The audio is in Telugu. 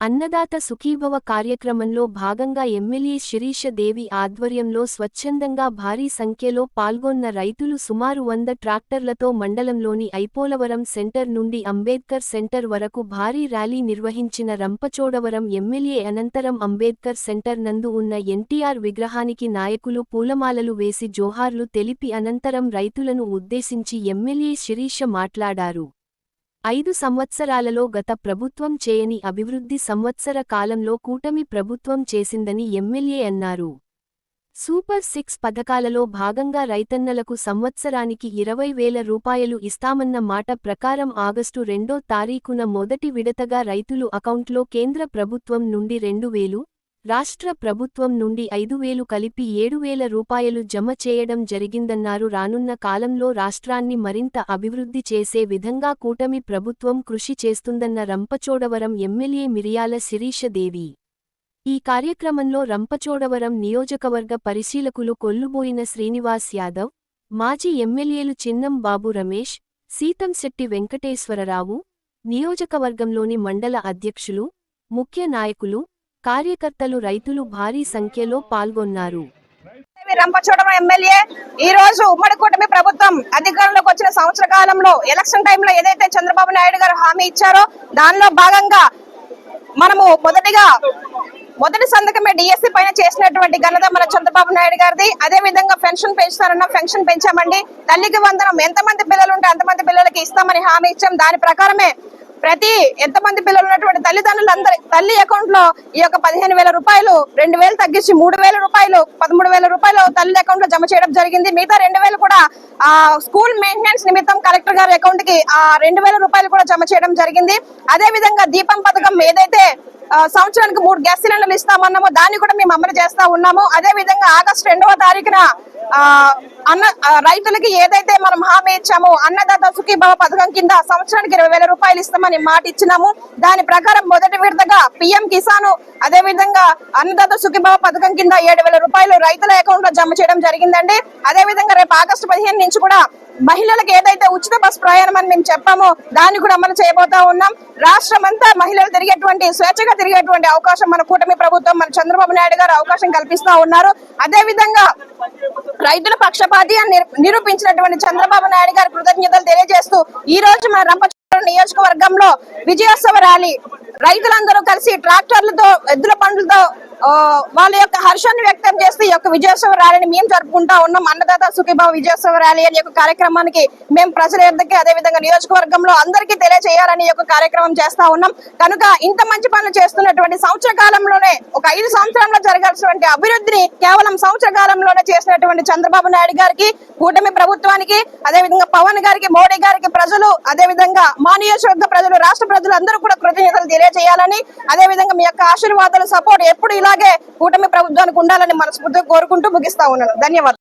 అన్నదాత సుఖీభవ కార్యక్రమంలో భాగంగా ఎమ్మెల్యే శిరీష దేవి ఆధ్వర్యంలో స్వచ్ఛందంగా భారీ సంఖ్యలో పాల్గొన్న రైతులు సుమారు వంద ట్రాక్టర్లతో మండలంలోని ఐపోలవరం సెంటర్ నుండి అంబేద్కర్ సెంటర్ వరకు భారీ ర్యాలీ నిర్వహించిన రంపచోడవరం ఎమ్మెల్యే అనంతరం అంబేద్కర్ సెంటర్ నందు ఉన్న ఎన్టీఆర్ విగ్రహానికి నాయకులు పూలమాలలు వేసి జోహార్లు తెలిపి అనంతరం రైతులను ఉద్దేశించి ఎమ్మెల్యే శిరీష మాట్లాడారు. ఐదు సంవత్సరాలలో గత ప్రభుత్వం చేయని అభివృద్ధి సంవత్సర కాలంలో కూటమి ప్రభుత్వం చేసిందని ఎమ్మెల్యే అన్నారు. సూపర్ సిక్స్ పథకాలలో భాగంగా రైతన్నలకు సంవత్సరానికి ఇరవై వేల రూపాయలు ఇస్తామన్న మాట ప్రకారం ఆగస్టు రెండో తారీఖున మొదటి విడతగా రైతులు అకౌంట్లో కేంద్ర ప్రభుత్వం నుండి రెండు వేలు రాష్ట్ర ప్రభుత్వం నుండి ఐదు వేలు కలిపి ఏడు వేల రూపాయలు జమ చేయడం జరిగిందన్నారు. రానున్న కాలంలో రాష్ట్రాన్ని మరింత అభివృద్ధి చేసే విధంగా కూటమి ప్రభుత్వం కృషి చేస్తుందన్న రంపచోడవరం ఎమ్మెల్యే మిరియాల శిరీష దేవి. ఈ కార్యక్రమంలో రంపచోడవరం నియోజకవర్గ పరిశీలకులు కొల్లుబోయిన శ్రీనివాస్ యాదవ్ మాజీ ఎమ్మెల్యేలు చిన్నం బాబు రమేష్ సీతంశెట్టి వెంకటేశ్వరరావు నియోజకవర్గంలోని మండల అధ్యక్షులు ముఖ్య నాయకులు కార్యకర్తలు రైతులు భారీ సంఖ్యలో పాల్గొన్నారు. ఎమ్మెల్యే ఈ రోజు ఉమ్మడి కూటమి ప్రభుత్వం అధికారంలోకి వచ్చిన సంవత్సర కాలంలో ఎలక్షన్ టైంలో ఏదైతే చంద్రబాబు నాయుడు గారు హామీ ఇచ్చారో దానిలో భాగంగా మనము మొదటిగా మొదటి సంతకమే డిఎస్సి పైన చేసినటువంటి ఘనత మన చంద్రబాబు నాయుడు గారిది. అదే విధంగా పెన్షన్ పెంచుతారన్న పెన్షన్ పెంచామండి. తల్లికి వందనం ఎంతమంది పిల్లలు ఉంటే అంతమంది పిల్లలకి ఇస్తామని హామీ ఇచ్చాం. దాని ప్రకారమే ప్రతి ఎంతమంది పిల్లలు ఉన్నటువంటి తల్లిదండ్రులు అందరి తల్లి అకౌంట్లో ఈ యొక్క పదిహేను వేల రూపాయలు రెండు వేలు తగ్గించి మూడు వేల రూపాయలు పదమూడు వేల రూపాయలు తల్లి అకౌంట్లో జమ చేయడం జరిగింది. మిగతా రెండు వేలు కూడా ఆ స్కూల్ మెయింటెనెన్స్ నిమిత్తం కలెక్టర్ గారి అకౌంట్కి ఆ రెండు వేల రూపాయలు కూడా జమ చేయడం జరిగింది. అదే విధంగా దీపం పథకం ఏదైతే సంవత్సరానికి మూడు గ్యాస్ సిలిండర్లు ఇస్తామన్నామో దాన్ని కూడా మేము అమలు చేస్తా ఉన్నాము. అదే విధంగా ఆగస్టు రెండవ తారీఖున అన్న రైతులకి ఏదైతే మనం హామీ ఇచ్చామో అన్నదాత సుఖీభావ పథకం కింద సంవత్సరానికి ఇరవై వేల రూపాయలు ఇస్తామని మాట ఇచ్చినాము. దాని ప్రకారం మొదటి విడతగా పిఎం కిసాన్ అదే విధంగా అన్నదాత సుఖీభావ పథకం కింద ఏడు వేల రూపాయలు రైతుల అకౌంట్లో జమ చేయడం జరిగిందండి. అదే విధంగా రేపు ఆగస్టు పదిహేను నుంచి కూడా మహిళలకు ఏదైతే ఉచిత బస్ ప్రయాణం అని మేము చెప్పామో దాన్ని కూడా అమలు చేయబోతా ఉన్నాం. రాష్ట్రం అంతా మహిళలు తిరిగేటువంటి స్వేచ్ఛగా తిరిగేటువంటి అవకాశం మన కూటమి ప్రభుత్వం మన చంద్రబాబు నాయుడు గారు అవకాశం కల్పిస్తా ఉన్నారు. అదే విధంగా రైతుల పక్షపాతి అని నిరూపించినటువంటి చంద్రబాబు నాయుడు గారి కృతజ్ఞతలు తెలియజేస్తూ ఈ రోజు మన రంపచోడ నియోజకవర్గంలో విజయోత్సవ ర్యాలీ. రైతులందరూ కలిసి ట్రాక్టర్లతో ఎద్దుల పండ్లతో వాళ్ళ యొక్క హర్షాన్ని వ్యక్తం చేస్తూ ఈ యొక్క విజయోత్సవ ర్యాలీని మేము జరుపుకుంటా ఉన్నాం. అన్నదాత సుఖీభావ విజయోత్సవ ర్యాలీ అనే యొక్క కార్యక్రమానికి మేము ప్రజల యొద్దకి అదే విధంగా నియోజకవర్గంలో అందరికీ తెలియజేయాలని యొక్క కార్యక్రమం చేస్తా ఉన్నాం. కనుక ఇంత మంచి పనులు చేస్తున్నటువంటి సంవత్సర కాలంలోనే ఒక ఐదు సంవత్సరంలో జరగాల్సినటువంటి అభివృద్ధిని కేవలం సంవత్సర కాలంలోనే చేసినటువంటి చంద్రబాబు నాయుడు గారికి కూటమి ప్రభుత్వానికి అదే విధంగా పవన్ గారికి మోడీ గారికి ప్రజలు అదే విధంగా మా నియోజకవర్గ ప్రజలు రాష్ట్ర ప్రజలు అందరూ కూడా కృతజ్ఞతలు తెలియజేయాలని అదే విధంగా మీ యొక్క ఆశీర్వాదాలు సపోర్ట్ ఎప్పుడు ఇలాగే కూటమి ప్రభుత్వానికి ఉండాలని మనస్ఫూర్తిగా కోరుకుంటూ ముగిస్తా ఉన్నాను. ధన్యవాదాలు.